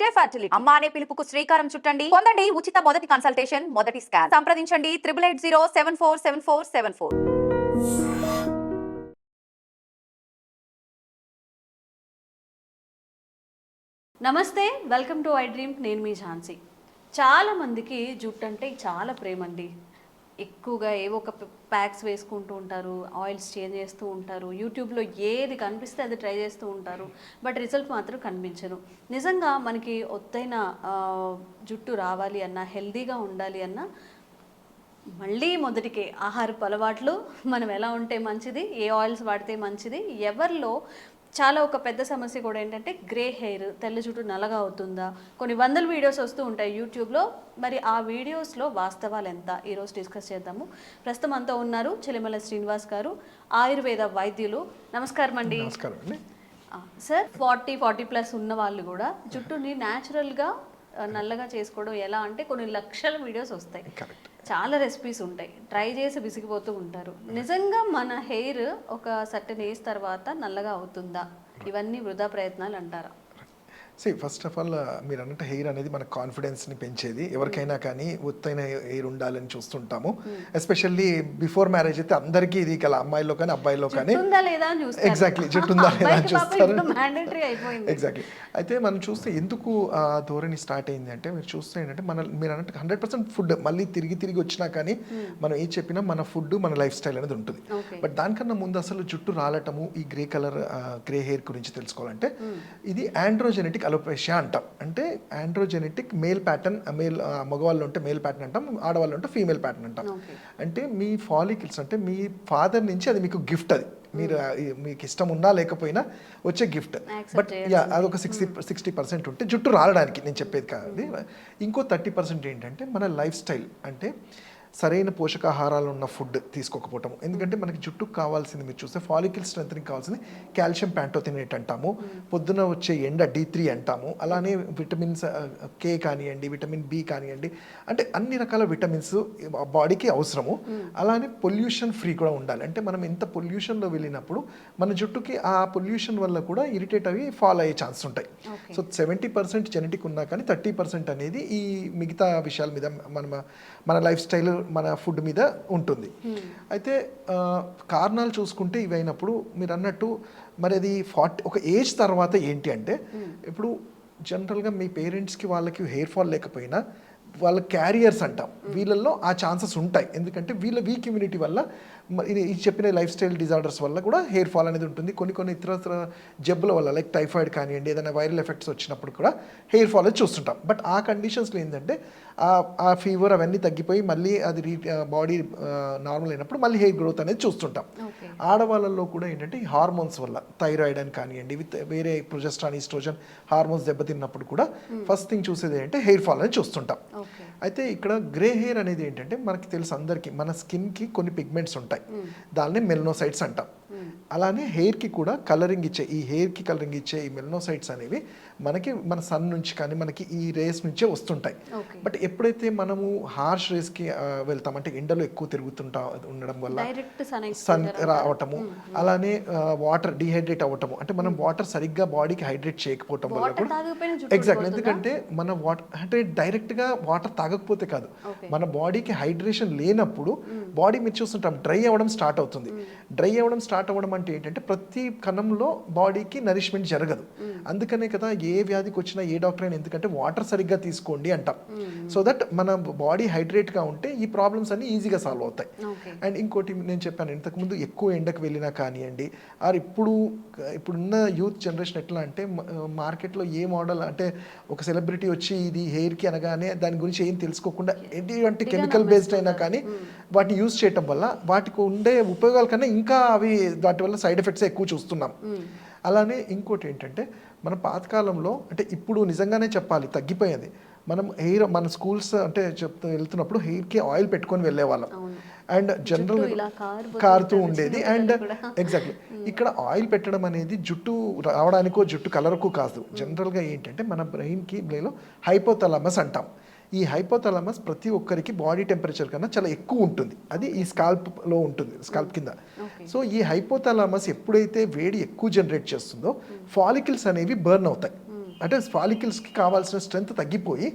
Fertility fertility. అమ్మ అనే పిలుపుకు శ్రీకారం చుట్టండి. పొందండి ఉచిత మొదటి కన్సల్టేషన్ మొదటి స్కాన్. సంప్రదించండి triple eight zero seven four seven four seven four నమస్తే వెల్కమ్ టు ఐ డ్రీమ్. నేను మీ ఝాన్సీ. చాలా మందికి జుట్టు అంటే చాలా ప్రేమ అండి ఎక్కువగా ఏవో ఒక ప్యాక్స్ వేసుకుంటూ ఉంటారు ఆయిల్స్ చేంజ్ చేస్తూ ఉంటారు యూట్యూబ్లో ఏది కనిపిస్తే అది ట్రై చేస్తూ ఉంటారు బట్ రిజల్ట్ మాత్రం కనిపించరు నిజంగా మనకి ఒత్తైన జుట్టు రావాలి అన్నా హెల్దీగా ఉండాలి అన్నా మళ్ళీ మొదటికే ఆహారపు అలవాట్లు మనం ఎలా ఉంటే మంచిది ఏ ఆయిల్స్ వాడితే మంచిది ఎవరిలో చాలా ఒక పెద్ద సమస్య కూడా ఏంటంటే గ్రే హెయిర్ తెల్ల జుట్టు నల్లగా అవుతుందా? కొన్ని వందల వీడియోస్ వస్తూ ఉంటాయి యూట్యూబ్లో. మరి ఆ వీడియోస్లో వాస్తవాలు ఎంత? ఈరోజు డిస్కస్ చేద్దాము. ప్రస్తుతం అంతా ఉన్నారు చిలిమల శ్రీనివాస్ గారు ఆయుర్వేద వైద్యులు. నమస్కారం అండి. సార్ ఫార్టీ ఫార్టీ ప్లస్ ఉన్న వాళ్ళు కూడా జుట్టుని న్యాచురల్గా నల్లగా చేసుకోవడం ఎలా అంటే కొన్ని లక్షల వీడియోస్ వస్తాయి. చాలా రెసిపీస్ ఉంటాయి. ట్రై చేసి విసిగిపోతూ ఉంటారు. నిజంగా మన హెయిర్ ఒక సర్టెన్ ఏజ్ తర్వాత నల్లగా అవుతుందా? ఇవన్నీ వృధా ప్రయత్నాలు అంటారా? సి ఫస్ట్ ఆఫ్ ఆల్ మీరు అన్నట్టు హెయిర్ అనేది మన కాన్ఫిడెన్స్ని పెంచేది. ఎవరికైనా కానీ ఒత్తైన హెయిర్ ఉండాలని చూస్తుంటాము. ఎస్పెషల్లీ బిఫోర్ మ్యారేజ్ అయితే అందరికీ ఇది గల అమ్మాయిలో కానీ అబ్బాయిలో కానీ. ఎగ్జాక్ట్లీ జుట్టు ఉందా లేదా అని చూస్తారు. ఎగ్జాక్ట్లీ అయితే మనం చూస్తే ఎందుకు ఆ ధోరణి స్టార్ట్ అయింది అంటే మీరు చూస్తే ఏంటంటే మన మీరు అన్నట్టు హండ్రెడ్ పర్సెంట్ ఫుడ్ మళ్ళీ తిరిగి తిరిగి వచ్చినా కానీ మనం ఏం చెప్పినా మన ఫుడ్ మన లైఫ్ స్టైల్ అనేది ఉంటుంది. బట్ దానికన్నా ముందు అసలు జుట్టు రాలటము ఈ గ్రే కలర్ గ్రే హెయిర్ గురించి తెలుసుకోవాలంటే ఇది ఆండ్రోజెనెటిక్ అలోపేషియా అంటాం. అంటే ఆండ్రోజెనెటిక్ మేల్ ప్యాటర్న్ మేల్ మగవాళ్ళు ఉంటే మేల్ ప్యాటర్న్ అంటాం ఆడవాళ్ళు ఉంటే ఫీమేల్ ప్యాటర్న్ అంటాం. అంటే మీ ఫాలికల్స్ అంటే మీ ఫాదర్ నుంచి అది మీకు గిఫ్ట్ అది. మీరు ఈ- మీకు ఇష్టం ఉన్నా లేకపోయినా వచ్చే గిఫ్ట్ బట్ యా అదొక సిక్స్టీ సిక్స్టీ పర్సెంట్ ఉంటే జుట్టు రాలడానికి నేను చెప్పేది కాదు. ఇంకో థర్టీ పర్సెంట్ ఏంటంటే మన లైఫ్ స్టైల్ అంటే సరైన పోషకాహారాలు ఉన్న ఫుడ్ తీసుకోకపోవటం ఎందుకంటే మనకి జుట్టుకు కావాల్సింది మీరు చూస్తే ఫాలికల్ స్ట్రెంత్నింగ్ కావాల్సింది కాల్షియం ప్యాంటోథినేట్ అంటాము. పొద్దున వచ్చే ఎండ డి త్రీ అంటాము. అలానే విటమిన్స్ కే కానివ్వండి విటమిన్ బి కానివ్వండి అంటే అన్ని రకాల విటమిన్స్ బాడీకి అవసరము. అలానే పొల్యూషన్ ఫ్రీ కూడా ఉండాలి. అంటే మనం ఎంత పొల్యూషన్లో వెళ్ళినప్పుడు మన జుట్టుకి ఆ పొల్యూషన్ వల్ల కూడా ఇరిటేట్ అవి ఫాల్ అయ్యే ఛాన్స్ ఉంటాయి. సో సెవెంటీ పర్సెంట్ జెనెటిక్ ఉన్నా కానీ థర్టీ పర్సెంట్ అనేది ఈ మిగతా విషయాల మీద మన మన లైఫ్ స్టైల్ మన ఫుడ్ మీద ఉంటుంది. అయితే ఆ, కారణాలు చూసుకుంటే ఇవైనప్పుడు మీరు అన్నట్టు మరి అది ఫార్టీ ఒక ఏజ్ తర్వాత ఏంటి అంటే ఇప్పుడు జనరల్గా మీ పేరెంట్స్కి వాళ్ళకి హెయిర్ ఫాల్ లేకపోయినా వాళ్ళ క్యారియర్స్ అంటాం. వీళ్ళల్లో ఆ ఛాన్సెస్ ఉంటాయి. ఎందుకంటే వీళ్ళ వీక్ ఇమ్యూనిటీ వల్ల ఇది చెప్పిన లైఫ్ స్టైల్ డిజార్డర్స్ వల్ల కూడా హెయిర్ ఫాల్ అనేది ఉంటుంది. కొన్ని కొన్ని ఇతర జబ్బుల వల్ల లైక్ టైఫాయిడ్ కానివ్వండి ఏదైనా వైరల్ ఎఫెక్ట్స్ వచ్చినప్పుడు కూడా హెయిర్ ఫాల్ అనేది చూస్తుంటాం. బట్ ఆ కండిషన్స్లో ఏంటంటే ఆ- ఆ ఫీవర్ అవన్నీ తగ్గిపోయి మళ్ళీ అది రీ బాడీ నార్మల్ అయినప్పుడు మళ్ళీ హెయిర్ గ్రోత్ అనేది చూస్తుంటాం. ఓకే. ఆడవాళ్ళలో కూడా ఏంటంటే హార్మోన్స్ వల్ల థైరాయిడ్ అని కానివ్వండి విత్ వేరే ప్రొజెస్ట్రాన్ ఈస్ట్రోజన్ హార్మోన్స్ దెబ్బతిన్నప్పుడు కూడా ఫస్ట్ థింగ్ చూసేది ఏంటంటే హెయిర్ ఫాల్ అనేది చూస్తుంటాం. అయితే ఇక్కడ గ్రే హెయిర్ అనేది ఏంటంటే మనకి తెలుసు అందరికీ మన స్కిన్కి కొన్ని పిగ్మెంట్స్ ఉంటాయి. దాన్ని మెల్నోసైట్స్ అంటాం. అలానే హెయిర్కి కూడా కలరింగ్ ఇచ్చే ఈ హెయిర్కి కలరింగ్ ఇచ్చే ఈ మెల్నోసైట్స్ అనేవి మనకి మన సన్ నుంచి కానీ మనకి ఈ రేస్ నుంచే వస్తుంటాయి. బట్ ఎప్పుడైతే మనము హార్ష్ రేస్కి వెళ్తాం అంటే ఎండలో ఎక్కువ తిరుగుతుంటా ఉండడం వల్ల సన్ రావటము అలానే వాటర్ డిహైడ్రేట్ అవ్వటము అంటే మనం వాటర్ సరిగ్గా బాడీకి హైడ్రేట్ చేయకపోవటం వల్ల కూడా ఎగ్జాక్ట్? ఎందుకంటే మన వాటర్ అంటే డైరెక్ట్గా వాటర్ తాగకపోతే కాదు. మన బాడీకి హైడ్రేషన్ లేనప్పుడు బాడీ మీరు చూస్తుంటాం డ్రై అవ్వడం స్టార్ట్ అవుతుంది. డ్రై అవ్వడం స్టార్ట్ అవ్వడం అంటే ఏంటంటే ప్రతి కణంలో బాడీకి నరిష్మెంట్ జరగదు. అందుకనే కదా ఏ వ్యాధికి వచ్చినా ఏ డాక్టర్ అయినా ఎందుకంటే వాటర్ సరిగ్గా తీసుకోండి అంటాం. సో దట్ మన బాడీ హైడ్రేట్గా ఉంటే ఈ ప్రాబ్లమ్స్ అన్ని ఈజీగా సాల్వ్ అవుతాయి. అండ్ ఇంకోటి నేను చెప్పాను ఇంతకుముందు ఎక్కువ ఎండకు వెళ్ళినా కానివ్వండి ఆర్ ఇప్పుడు ఇప్పుడున్న యూత్ జనరేషన్ ఎట్లా అంటే మార్కెట్లో ఏ మోడల్ అంటే ఒక సెలబ్రిటీ వచ్చి ఇది హెయిర్కి అనగానే దాని గురించి ఏం తెలుసుకోకుండా ఎటువంటి కెమికల్ బేస్డ్ అయినా కానీ వాటిని యూజ్ చేయటం వల్ల వాటికి ఉండే ఉపయోగాల కన్నా ఇంకా అవి వాటి వల్ల సైడ్ ఎఫెక్ట్స్ ఎక్కువ చూస్తున్నాం. అలానే ఇంకోటి ఏంటంటే మన పాతకాలంలో అంటే ఇప్పుడు నిజంగానే చెప్పాలి తగ్గిపోయేది. మనం హెయిర్ మన స్కూల్స్ అంటే చెప్తూ వెళ్తున్నప్పుడు హెయిర్కి ఆయిల్ పెట్టుకొని వెళ్ళేవాళ్ళం. అండ్ జనరల్ కారుతూ ఉండేది. అండ్. ఎగ్జాక్ట్లీ. ఇక్కడ ఆయిల్ పెట్టడం అనేది జుట్టు రావడానికో జుట్టు కలర్కు కాదు. జనరల్గా ఏంటంటే మన బ్రెయిన్కి బ్రెయిన్లో హైపోతలమస్ అంటాం. ఈ హైపోతలమస్ ప్రతి ఒక్కరికి బాడీ టెంపరేచర్ కన్నా చాలా ఎక్కువ ఉంటుంది. అది ఈ స్కాల్ప్లో ఉంటుంది స్కాల్ప్ కింద. సో ఈ హైపోతలామస్ ఎప్పుడైతే వేడి ఎక్కువ జనరేట్ చేస్తుందో ఫాలికల్స్ అనేవి బర్న్ అవుతాయి. అంటే ఫాలికల్స్కి కావాల్సిన స్ట్రెంత్ తగ్గిపోయి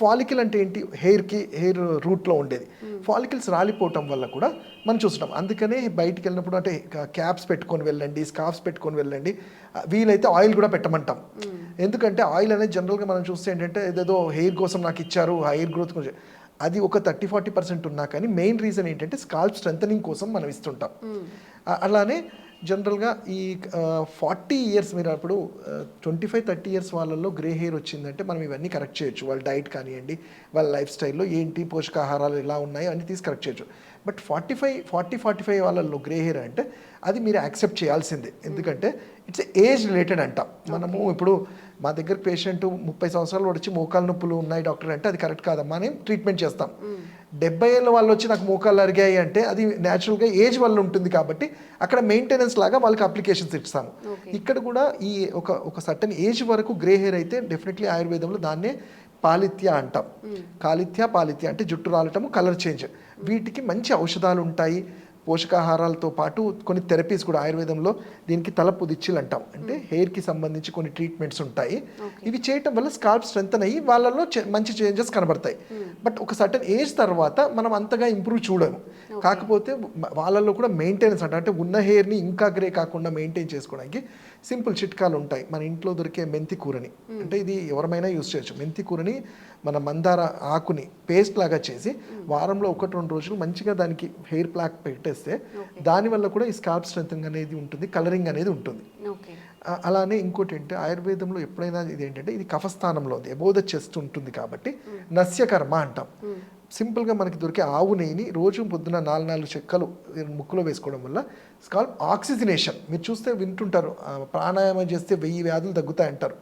ఫాలికల్ అంటే ఏంటి? హెయిర్కి హెయిర్ రూట్లో ఉండేది. ఫాలికల్స్ రాలిపోవటం వల్ల కూడా మనం చూస్తున్నాం. అందుకనే బయటికి వెళ్ళినప్పుడు అంటే క్యాప్స్ పెట్టుకొని వెళ్ళండి స్కార్ఫ్స్ పెట్టుకొని వెళ్ళండి. వీలైతే ఆయిల్ కూడా పెట్టమంటాం. ఎందుకంటే ఆయిల్ అనేది జనరల్గా మనం చూస్తే ఏంటంటే ఏదేదో హెయిర్ కోసం నాకు ఇచ్చారు హెయిర్ గ్రోత్ కోసం. అది ఒక థర్టీ ఫార్టీ పర్సెంట్ ఉన్నా కానీ మెయిన్ రీజన్ ఏంటంటే స్కాల్ప్ స్ట్రెంథనింగ్ కోసం మనం ఇస్తుంటాం. ఆ- అలానే జనరల్గా ఈ ఫార్టీ ఇయర్స్ మీరు అప్పుడు ట్వంటీ ఫైవ్ థర్టీ ఇయర్స్ వాళ్ళల్లో గ్రే హెయిర్ వచ్చిందంటే మనం ఇవన్నీ కరెక్ట్ చేయొచ్చు. వాళ్ళ డైట్ కానివ్వండి వాళ్ళ లైఫ్ స్టైల్లో ఏంటి పోషకాహారాలు ఎలా ఉన్నాయి అన్ని తీసి కరెక్ట్ చేయొచ్చు. But forty five forty forty five వాళ్ళల్లో గ్రే హెయిర్ అంటే అది మీరు యాక్సెప్ట్ చేయాల్సిందే. ఎందుకంటే ఇట్స్ ఏజ్ రిలేటెడ్ అంటాం. మనము ఇప్పుడు మా దగ్గర పేషెంట్ ముప్పై సంవత్సరాలు వచ్చి మోకాలు నొప్పులు ఉన్నాయి డాక్టర్ అంటే అది కరెక్ట్ కాదమ్మా అని ట్రీట్మెంట్ చేస్తాం. డెబ్బై ఏళ్ళ వాళ్ళు వచ్చి నాకు మోకాళ్ళు అరిగాయి అంటే అది న్యాచురల్గా ఏజ్ వల్ల ఉంటుంది కాబట్టి అక్కడ మెయింటెనెన్స్ లాగా వాళ్ళకి అప్లికేషన్స్ ఇస్తాము. ఇక్కడ కూడా ఈ ఒక ఒక సర్టన్ ఏజ్ వరకు గ్రే హెయిర్ అయితే డెఫినెట్లీ ఆయుర్వేదంలో దాన్నే పాలిత్య అంటాం. కాలిత్య పాలిత్య అంటే జుట్టు రాలటము కలర్ చేంజ్ వీటికి మంచి ఔషధాలు ఉంటాయి. పోషకాహారాలతో పాటు కొన్ని థెరపీస్ కూడా ఆయుర్వేదంలో దీనికి తలపు దిచ్చిలు అంటాం అంటే హెయిర్కి సంబంధించి కొన్ని ట్రీట్మెంట్స్ ఉంటాయి. ఇవి చేయటం వల్ల స్కాల్ప్ స్ట్రెంత్ అయ్యి వాళ్ళలో మంచి చేంజెస్ కనబడతాయి. బట్ ఒక సర్టన్ ఏజ్ తర్వాత మనం అంతగా ఇంప్రూవ్ చూడము. కాకపోతే మ- వాళ్ళలో కూడా మెయింటెనెన్స్ అంటే. అంటే ఉన్న హెయిర్ని ఇంకా గ్రే కాకుండా మెయింటైన్ చేసుకోవడానికి సింపుల్ చిట్కాలు ఉంటాయి. మన ఇంట్లో దొరికే మెంతి కూరని. అంటే ఇది ఎవరమైనా యూస్ చేయొచ్చు. మెంతి కూరని మన మందార ఆకుని పేస్ట్ లాగా చేసి వారంలో ఒకటి రెండు రోజులు మంచిగా దానికి హెయిర్ ప్లాక్ పెట్టేస్తే దానివల్ల కూడా ఈ స్కాల్ప్ స్ట్రెంథింగ్ అనేది ఉంటుంది కలరింగ్ అనేది ఉంటుంది. అలానే ఇంకోటి ఏంటంటే ఆయుర్వేదంలో ఎప్పుడైనా ఇది ఏంటంటే ఇది కఫస్థానంలో ఉంది. ద చెస్ట్ ఉంటుంది కాబట్టి నస్యకర్మ అంటాం. సింపుల్గా మనకి దొరికే ఆవు నెయ్యిని రోజు పొద్దున నాలుగు నాలుగు చెక్కలు ముక్కులో వేసుకోవడం వల్ల స్కాల్ప్ ఆక్సిజనేషన్ మీరు చూస్తే వింటుంటారు ప్రాణాయామం చేస్తే వెయ్యి వ్యాధులు తగ్గుతాయి అంటారు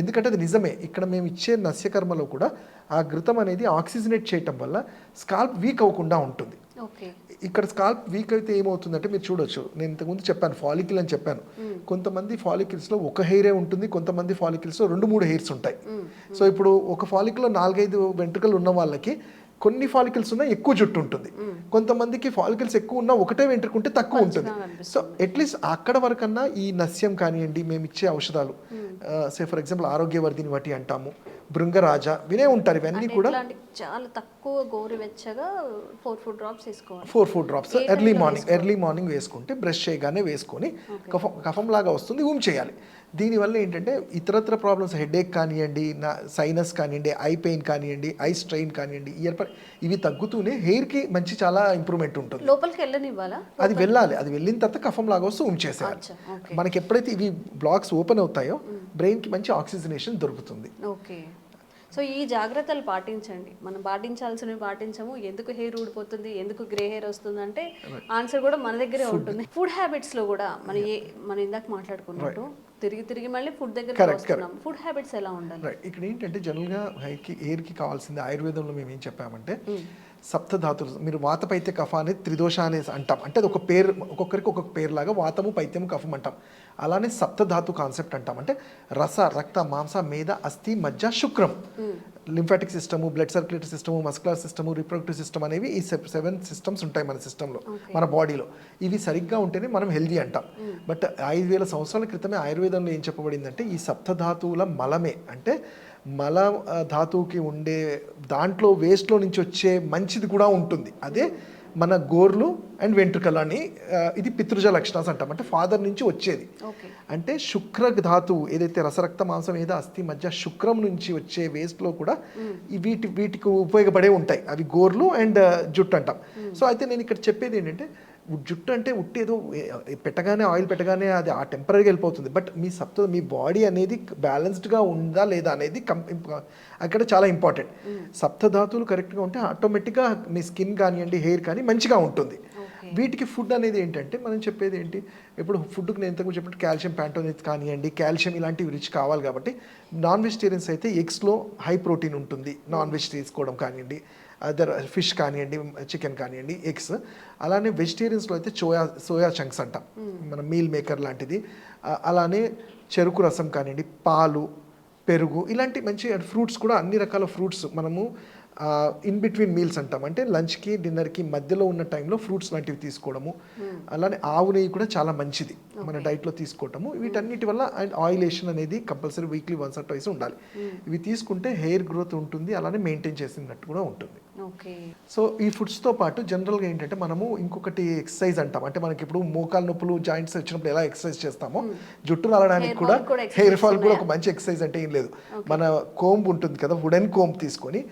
ఎందుకంటే అది నిజమే ఇక్కడ మేము ఇచ్చే నస్యకర్మలో కూడా ఆ ఘృతం అనేది ఆక్సిజనేట్ చేయటం వల్ల స్కాల్ప్ వీక్ అవ్వకుండా ఉంటుంది. ఇక్కడ స్కాల్ప్ వీక్ అయితే ఏమవుతుందంటే మీరు చూడొచ్చు నేను ఇంతకుముందు చెప్పాను ఫాలికిల్ అని చెప్పాను. కొంతమంది ఫాలికిల్స్లో ఒక హెయిరే ఉంటుంది కొంతమంది ఫాలికిల్స్లో రెండు మూడు హెయిర్స్ ఉంటాయి. సో ఇప్పుడు ఒక ఫాలికిల్లో నాలుగైదు వెంట్రుకలు ఉన్న వాళ్ళకి కొన్ని ఫాలికల్స్ ఉన్న ఎక్కువ జుట్టు ఉంటుంది. కొంతమందికి ఫాలికల్స్ ఎక్కువ ఉన్న ఒకటే వెంట్రుక ఉంటే తక్కువ ఉంటుంది. సో అట్లీస్ట్ అక్కడ వరకన్నా ఈ నస్యం కానివ్వండి మేము ఇచ్చే ఔషధాలు సే ఫర్ ఎగ్జాంపుల్ ఆరోగ్యవర్ధిని వాటి అంటాము. భృంగరాజ వినే ఉంటారు ఇవన్నీ కూడా. చాలా తక్కువ గోరువెచ్చగా ఫోర్ ఫుడ్ డ్రాప్స్ తీసుకోవాలి four four drops early morning early morning వేసుకుంటే బ్రష్ చేయగానే వేసుకొని కఫం కఫం లాగా వస్తుంది ఊమ్ చేయాలి. దీనివల్ల ఏంటంటే ఇతరత్ర ప్రాబ్లమ్స్ హెడేక్ కానివ్వండి నా సైనస్ కానివ్వండి ఐ పెయిన్ కానివ్వండి ఐ స్ట్రెయిన్ కానివ్వండి ఇయర్ ఇవి తగ్గుతూనే హెయిర్కి మంచి చాలా ఇంప్రూవ్మెంట్ ఉంటుంది. లోపలికి వెళ్ళనివ్వాలా? అది వెళ్ళాలి అది వెళ్ళిన తర్వాత కఫం లాగా వస్తూ ఊమ్ చేసేయాలి. అచ్చా, ఓకే. మనకి ఎప్పుడైతే ఇవి బ్లాక్స్ ఓపెన్ అవుతాయో బ్రెయిన్కి మంచి ఆక్సిజనేషన్ దొరుకుతుంది. ఓకే. సో ఈ జాగ్రత్తలు పాటించండి. మనం పాటించాల్సినవి పాటించము. ఎందుకు హెయిర్ ఊడిపోతుంది? ఎందుకు గ్రే హెయిర్ వస్తుంది అంటే ఆన్సర్ కూడా మన దగ్గరే ఉంటుంది. ఫుడ్ హ్యాబిట్స్లో కూడా మన ఏ మనం ఇందాక మాట్లాడుకున్నట్టు తిరిగి తిరిగి మళ్ళీ ఫుడ్ దగ్గర వస్తున్నాం ఫుడ్ హ్యాబిట్స్ ఎలా ఉండాలి? ఇక్కడ ఏంటంటే జనరల్గా హెయిర్కి ఎయిర్కి కావాల్సింది ఆయుర్వేదంలో మేము ఏం చెప్పామంటే సప్తధాతులు. మీరు వాత పైత్య కఫ అనేది త్రిదోష అనేసి అంటాం. అంటే అది ఒక పేరు ఒక్కొక్కరికి ఒక్కొక్క పేరు లాగా వాతము పైత్యము కఫం అంటాం. అలానే సప్తధాతు కాన్సెప్ట్ అంటాం. అంటే రస రక్త మాంస మేధ అస్థి మజ్జ శుక్రం. Lymphatic system blood circulatory system muscular system reproductive system అనేవి ఈ సెవెన్ సిస్టమ్స్ ఉంటాయి మన సిస్టంలో మన బాడీలో. ఇవి సరిగ్గా ఉంటేనే మనం హెల్దీ అంటాం. బట్ ఐదు వేల సంవత్సరాల క్రితమే ఆయుర్వేదంలో ఏం చెప్పబడిందంటే ఈ సప్తధాతువుల మలమే. అంటే మల ధాతువుకి ఉండే దాంట్లో వేస్ట్లో నుంచి వచ్చే మంచిది కూడా ఉంటుంది. అదే మన గోర్లు అండ్ వెంట్రుకలు అని ఇది పితృజ లక్షణాస్ అంటాం. అంటే ఫాదర్ నుంచి వచ్చేది. అంటే శుక్ర ధాతువు ఏదైతే రసరక్త మాంసం ఏదో అస్థి మధ్య శుక్రం నుంచి వచ్చే వేస్ట్లో కూడా వీటి వీటికి ఉపయోగపడే ఉంటాయి. అవి గోర్లు అండ్ జుట్టు అంటాం. సో అయితే నేను ఇక్కడ చెప్పేది ఏంటంటే జుట్టు అంటే ఉట్టి ఏదో పెట్టగానే ఆయిల్ పెట్టగానే అది ఆ టెంపరీగా వెళ్ళిపోతుంది. బట్ మీ సప్త మీ బాడీ అనేది బ్యాలెన్స్డ్గా ఉందా లేదా అనేది కం అక్కడ చాలా ఇంపార్టెంట్. సప్తధాతువులు కరెక్ట్గా ఉంటే ఆటోమేటిక్గా మీ స్కిన్ కానివ్వండి హెయిర్ కానీ మంచిగా ఉంటుంది. వీటికి ఫుడ్ అనేది ఏంటంటే మనం చెప్పేది ఏంటి? ఇప్పుడు ఫుడ్కి నేను ఇంతకు చెప్పినట్టు కాల్షియం ప్యాంటోనిత్ కానివ్వండి కాల్షియం ఇలాంటివి రిచ్ కావాలి కాబట్టి నాన్ వెజిటేరియన్స్ అయితే ఎగ్స్లో హై ప్రోటీన్ ఉంటుంది. నాన్ వెజ్ తీసుకోవడం కానివ్వండి. అదర్ ఫిష్ కానివ్వండి చికెన్ కానివ్వండి ఎగ్స్. అలానే వెజిటేరియన్స్లో అయితే సోయా సోయా చంక్స్ అంటాం. మన మీల్ మేకర్ లాంటిది. అలానే చెరుకు రసం కానివ్వండి పాలు పెరుగు ఇలాంటి మంచి ఫ్రూట్స్ కూడా అన్ని రకాల ఫ్రూట్స్ మనము ఇన్ బిట్వీన్ మీల్స్ అంటాం. అంటే లంచ్కి డిన్నర్కి మధ్యలో ఉన్న టైంలో ఫ్రూట్స్ లాంటివి తీసుకోవడము. అలానే ఆవు నెయ్యి కూడా చాలా మంచిది మన డైట్లో తీసుకోవటము. వీటన్నిటి వల్ల అండ్ ఆయిలేషన్ అనేది compulsory weekly once or twice ఉండాలి. ఇవి తీసుకుంటే హెయిర్ గ్రోత్ ఉంటుంది అలానే మెయింటైన్ చేసినట్టు కూడా ఉంటుంది. సో ఈ ఫుడ్స్తో పాటు జనరల్గా ఏంటంటే మనము ఇంకొకటి ఎక్సర్సైజ్ అంటాం. అంటే మనకి ఇప్పుడు మోకాలు నొప్పులు జాయింట్స్ వచ్చినప్పుడు ఎలా ఎక్సర్సైజ్ చేస్తామో జుట్టు రాలడానికి కూడా హెయిర్ ఫాల్ కూడా ఒక మంచి ఎక్సర్సైజ్ అంటే ఏం లేదు. మన కోంబ్ ఉంటుంది కదా వుడెన్ కోంబ్ తీసుకొని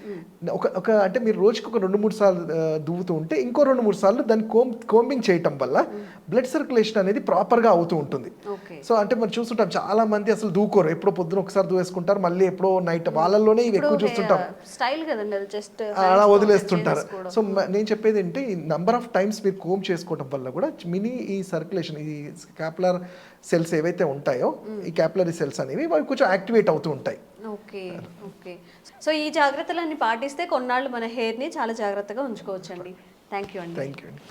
ఒక ఒక అంటే మీరు రోజుకి ఒక రెండు మూడు సార్లు దువ్వుతూ ఉంటే ఇంకో రెండు మూడు సార్లు దాన్ని కోమ్ కోంబింగ్ చేయటం వల్ల బ్లడ్ సర్క్యులేషన్ అనేది ప్రాపర్గా అవుతూ ఉంటుంది. సో అంటే మనం చూస్తుంటాం చాలా మంది అసలు దూకోరు ఎప్పుడో పొద్దున ఒకసారి దూవేసుకుంటారు మళ్ళీ ఎప్పుడో నైట్ వాళ్ళల్లోనే ఇవి ఎక్కువ చూస్తుంటాం. స్టైల్ జస్ట్ అలా వదిలేస్తుంటారు. సో నేను చెప్పేది ఏంటి ఈ నంబర్ ఆఫ్ టైమ్స్ మీరు కోమ్ చేసుకోవడం వల్ల కూడా మినీ ఈ సర్క్యులేషన్ ఈ క్యాపులర్ సెల్స్ ఏవైతే ఉంటాయో ఈ క్యాపులరీ సెల్స్ అనేవి అవి కొంచెం యాక్టివేట్ అవుతూ ఉంటాయి. Okay okay. సో ఈ జాగ్రత్తలన్నీ పాటిస్తే కొన్నాళ్ళు మన హెయిర్ని చాలా జాగ్రత్తగా ఉంచుకోవచ్చండి. థ్యాంక్ యూ అండి. థ్యాంక్ యూ అండి.